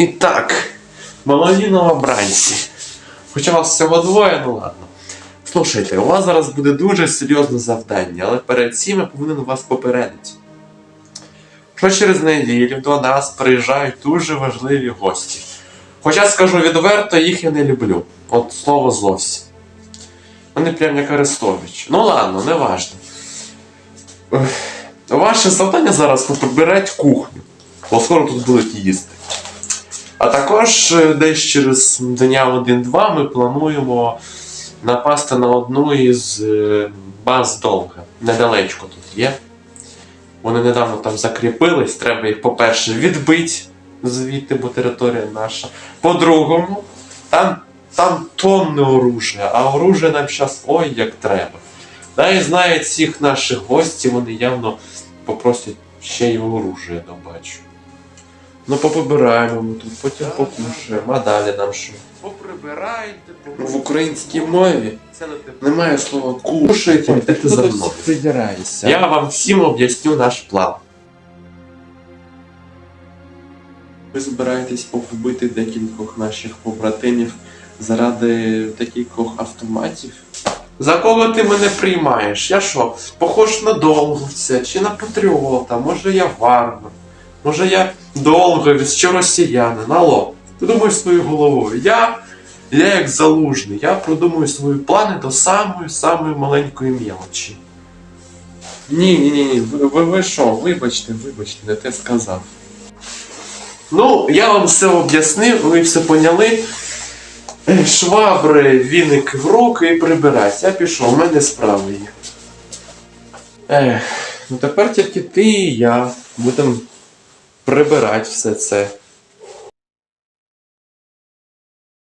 І так, молоді новобранці. Хоча вас всього двоє, ну ладно. Слушайте, у вас зараз буде дуже серйозне завдання, але перед цим я повинен вас попередити. Що через неділю до нас приїжджають дуже важливі гості. Хоча скажу відверто, їх я не люблю. От слово зовсім. Вони прям як Арестович. Ну ладно, не важно. Ваше завдання зараз поприбирати кухню. Бо скоро тут будуть їсти. А також е, десь через дня один-два ми плануємо напасти на одну із е, баз довга. Недалечко тут є. Вони недавно там закріпились, треба їх, по-перше, відбити звідти, бо територія наша. По-другому, там, там тонне оружия, а оружия нам зараз ой як треба. Да, і знають всіх наших гостів, вони явно попросять ще й оружия добачу. Ну, поприбираємо ми тут, потім покушаємо, а далі нам що? Поприбирайте, В українській мові немає слова кушайте, йдете за мною. Придираєшся. Я вам всім об'ясню наш план. Ви збираєтесь погубити декількох наших побратимів заради декількох автоматів. За кого ти мене приймаєш? Я що, похож на долговця чи на патріота? Може я варвар? Може я долговець чи росіянин? Алло, ти думаєш своєю головою. Я, я як залужний, я продумую свої плани до самої самої маленької мелочі. Ні, ні, ні, ні. Ви, ви, ви що? Вибачте, вибачте, не те сказав. Ну, я вам все об'яснив, ви все поняли. Е, Швабри, віник в руки і прибирайся. Я пішов, у мене справи є. Ех, ну тепер тільки ти і я будемо прибирати все це.